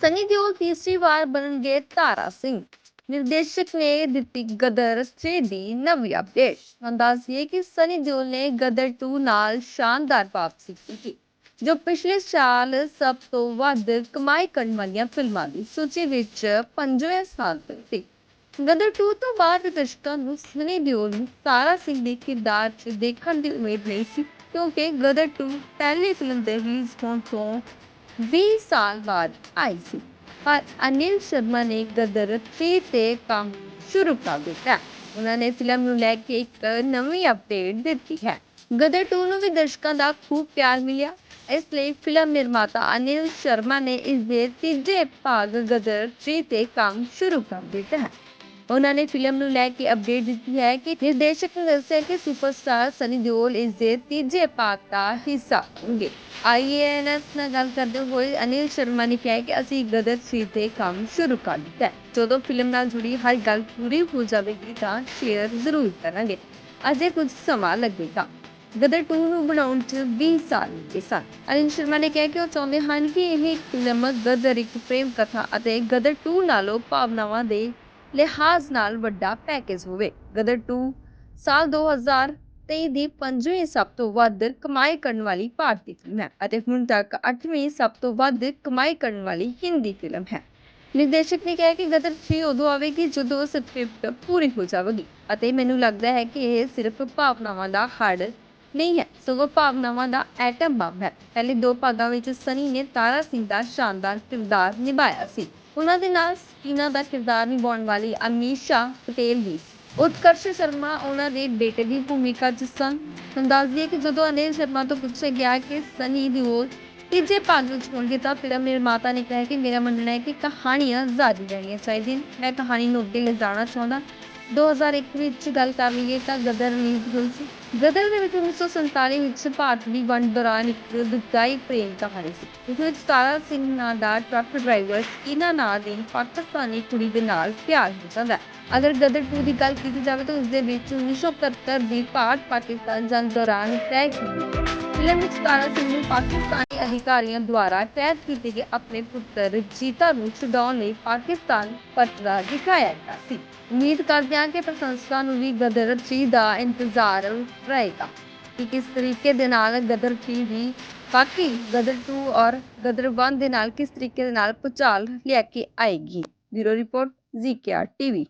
ਸਨੀ ਦਿਓਲ ਤੀਸਰੀ ਵਾਰ ਬਣਨਗੇ ਤਾਰਾ ਸਿੰਘ। ਨਿਰਦੇਸ਼ਕ ਨੇ ਦਿੱਤੀ ਗਦਰ 3 ਦੀ ਨਵੀਂ ਅਪਡੇਟ ਹੁਣ ਕਿ ਸਨੀ ਦਿਓਲ ਨੇ ਗਦਰ 2 ਨਾਲ ਸ਼ਾਨਦਾਰ ਵਾਪਸੀ ਕੀਤੀ, ਜੋ ਪਿਛਲੇ ਸਾਲ ਸਭ ਤੋਂ ਵੱਧ ਕਮਾਈ ਕਰਨ ਵਾਲੀਆਂ ਫਿਲਮਾਂ ਦੀ ਸੂਚੀ ਵਿੱਚ ਪੰਜਵੇਂ ਸਥਾਨ ਤੇ ਸੀ। ਗਦਰ 2 ਤੋਂ ਬਾਅਦ ਦਰਸ਼ਕਾਂ ਨੂੰ ਸਨੀ ਦਿਓਲ ਨੂੰ ਤਾਰਾ ਸਿੰਘ ਦੇ ਕਿਰਦਾਰ 'ਚ ਦੇਖਣ ਦੀ ਉਮੀਦ ਨਹੀਂ ਸੀ, ਕਿਉਂਕਿ ਗਦਰ 2 ਪਹਿਲੀ ਫਿਲਮ ਦੇ ਰਿਲੀਜ਼ ਹੋਣ ਤੋਂ ਵੀਹ ਸਾਲ ਬਾਅਦ ਆਈ ਸੀ, ਪਰ ਅਨਿਲ ਸ਼ਰਮਾ ਨੇ ਗਦਰ 3 ਤੇ ਕੰਮ ਸ਼ੁਰੂ ਕਰ ਦਿੱਤਾ। ਉਹਨਾਂ ਨੇ ਫਿਲਮ ਨੂੰ ਲੈ ਕੇ ਇੱਕ ਨਵੀਂ ਅਪਡੇਟ ਦਿੱਤੀ ਹੈ। ਗਦਰ 2 ਨੂੰ ਵੀ ਦਰਸ਼ਕਾਂ ਦਾ ਖੂਬ ਪਿਆਰ ਮਿਲਿਆ। ਇਸ ਲਈ ਫਿਲਮ ਨਿਰਮਾਤਾ ਅਨਿਲ ਸ਼ਰਮਾ ਨੇ ਇਸ ਦੇ ਤੀਜੇ ਭਾਗ ਗਦਰ 3 ਤੇ ਕੰਮ ਸ਼ੁਰੂ ਕਰ ਦਿੱਤਾ ਹੈ। ਉਹਨਾਂ ਨੇ ਫਿਲਮ ਨੂੰ ਲੈ ਕੇ ਅਪਡੇਟ ਦਿੱਤੀ ਹੈ ਕਿ ਨਿਰਦੇਸ਼ਕ ਨੇ ਦੱਸਿਆ ਕਿ ਸੁਪਰਸਟਾਰ ਸਨੀ ਦਿਓਲ ਇਸ ਦੇ ਤੀਜੇ ਭਾਗ ਦਾ ਹਿੱਸਾ ਹੋਣਗੇ। ਆਈਏਐਨਐਸ ਨਾਲ ਗੱਲ ਕਰਦੇ ਹੋਏ ਅਨਿਲ ਸ਼ਰਮਾ ਨੇ ਕਿਹਾ ਕਿ ਅਸੀਂ ਗਦਰ 3 ਤੇ ਕੰਮ ਸ਼ੁਰੂ ਕਰ ਦਿੱਤਾ ਜਦੋਂ ਫਿਲਮ ਨਾਲ ਜੁੜੀ ਹਰ ਗੱਲ ਪੂਰੀ ਹੋ ਜਾਵੇਗੀ ਤਾਂ ਸ਼ੇਅਰ ਜ਼ਰੂਰ ਕਰਾਂਗੇ। ਅਜੇ ਕੁਝ ਸਮਾਂ ਲੱਗੇਗਾ। ਗਦਰ 2 ਨੂੰ ਬਣਾਉਣ 'ਚ 20 ਸਾਲ ਲੱਗੇ ਸਨ। ਅਨਿਲ ਸ਼ਰਮਾ ਨੇ ਕਿਹਾ ਕਿ ਉਹ ਚਾਹੁੰਦੇ ਹਨ ਕਿ ਇਹ ਫਿਲਮ ਗਦਰ ਇੱਕ ਪ੍ਰੇਮ ਕਥਾ ਅਤੇ ਗਦਰ 2 ਨਾਲੋਂ ਭਾਵਨਾਵਾਂ ਦੇ ਲਿਹਾਜ਼ ਨਾਲ ਵੱਡਾ ਪੈਕੇਜ ਹੋਵੇ। ਗਦਰ 2 ਸਾਲ 2023 ਦੀ ਪੰਜਵੀਂ ਸਭ ਤੋਂ ਵੱਧ ਕਮਾਈ ਕਰਨ ਵਾਲੀ ਭਾਰਤੀ ਫਿਲਮ ਹੈ ਅਤੇ ਹੁਣ ਤੱਕ 8ਵੀਂ ਸਭ ਤੋਂ ਵੱਧ ਕਮਾਈ ਕਰਨ ਵਾਲੀ ਹਿੰਦੀ ਫਿਲਮ ਹੈ। ਨਿਰਦੇਸ਼ਕ ਨੇ ਕਿਹਾ ਕਿ ਗਦਰ 3 ਉਦੋਂ ਆਵੇਗੀ ਜਦੋਂ ਸਕ੍ਰਿਪਟ ਪੂਰੀ ਹੋ ਜਾਵੇਗੀ ਅਤੇ ਮੈਨੂੰ ਲੱਗਦਾ ਹੈ ਕਿ ਇਹ ਸਿਰਫ ਭਾਵਨਾਵਾਂ ਦਾ ਹੜ ਨਹੀਂ ਹੈ, ਸਗੋਂ ਭਾਵਨਾਵਾਂ ਦਾ ਐਟਮ ਬੰਬ ਹੈ। ਪਹਿਲੇ ਦੋ ਭਾਗਾਂ ਵਿੱਚ ਸਨੀ ਨੇ ਤਾਰਾ ਸਿੰਘ ਦਾ ਸ਼ਾਨਦਾਰ ਕਿਰਦਾਰ ਨਿਭਾਇਆ ਸੀ। ਉਹਨਾਂ ਦੇ ਨਾਲ ਸਕੀਨਾ ਦਾ ਕਿਰਦਾਰ ਨਿਭਾਉਣ ਵਾਲੀ ਅਮੀਸ਼ਾ ਪਟੇਲ ਵੀ ਉਤਕਰਸ਼ ਸ਼ਰਮਾ ਉਹਨਾਂ ਦੇ ਬੇਟੇ ਦੀ ਭੂਮਿਕਾ 'ਚ ਸਨ। ਹੁਣ ਦੱਸ ਦਈਏ ਕਿ ਜਦੋਂ ਅਨਿਲ ਸ਼ਰਮਾ ਤੋਂ ਪੁੱਛਿਆ ਗਿਆ ਕਿ ਸਨੀ ਦਿਓਲ ਤੀਜੇ ਭਾਗ ਵਿੱਚ ਹੋਣਗੇ ਤਾਂ ਫਿਲਮ ਨਿਰਮਾਤਾ ਨੇ ਕਿਹਾ ਕਿ ਮੇਰਾ ਮੰਨਣਾ ਹੈ ਕਿ ਕਹਾਣੀਆਂ ਜਾਰੀ ਰਹਿਣੀਆਂ ਚਾਹੀਦੀਆਂ ਮੈਂ ਕਹਾਣੀ ਨੂੰ ਅੱਗੇ ਲਿਜਾਣਾ ਚਾਹੁੰਦਾ 2001 ਵਿੱਚ ਗੱਲ ਕਰ ਲਈਏ ਤਾਂ ਗਦਰ ਰਿਲੀਜ਼ ਗਦਰ ਦੇ ਵਿੱਚ 1947 ਵਿੱਚ ਭਾਰਤ ਦੀ ਵੰਡ ਦੌਰਾਨ ਇੱਕ ਦੁਖਦਾਈ ਪ੍ਰੇਮ ਕਹਾਣੀ ਸੀ। ਇਸ ਵਿੱਚ ਤਾਰਾ ਸਿੰਘ ਨਾਂ ਦਾ ਟਰੱਕ ਡਰਾਈਵਰ ਸਕੀਨਾ ਨਾਂ ਦੀ ਪਾਕਿਸਤਾਨੀ ਕੁੜੀ ਦੇ ਨਾਲ ਪਿਆਰ ਹੋ ਜਾਂਦਾ ਹੈ। ਅਗਰ ਗਦਰ 2 ਦੀ ਗੱਲ ਕੀਤੀ ਜਾਵੇ ਤਾਂ ਉਸ ਦੇ ਵਿੱਚ 1971 ਦੀ ਭਾਰਤ ਪਾਕਿਸਤਾਨ ਜੰਗ ਦੌਰਾਨ ਤੈਅ ਕੀਤੀ ਫਿਲਮ ਵਿੱਚ ਤਾਰਾ ਸਿੰਘ ਨੂੰ ਪਾਕਿਸਤਾਨੀ ਅਧਿਕਾਰੀਆਂ ਦੁਆਰਾ ਕੈਦ ਕੀਤੇ ਗਏ ਆਪਣੇ ਪੁੱਤਰ ਜੀਤਾ ਨੂੰ ਛੁਡਾਉਣ ਲਈ ਪਾਕਿਸਤਾਨ ਪਰਤਦਾ ਦਿਖਾਇਆ ਗਿਆ ਸੀ। ਉਮੀਦ ਕਰਦੇ ਹਾਂ ਕਿ ਪ੍ਰਸ਼ੰਸਕਾਂ ਨੂੰ ਵੀ ਗਦਰ 3 ਦਾ ਇੰਤਜ਼ਾਰ ਰਹੇਗਾ ਕਿ ਕਿਸ ਤਰੀਕੇ ਦੇ ਨਾਲ ਗਦਰ 3 ਦੀ ਬਾਕੀ ਗਦਰ 2 ਔਰ ਗਦਰ 1 ਦੇ ਨਾਲ ਕਿਸ ਤਰੀਕੇ ਦੇ ਨਾਲ ਭੁਚਾਲ ਲੈ ਕੇ ਆਏਗੀ। Bureau report ZKR TV.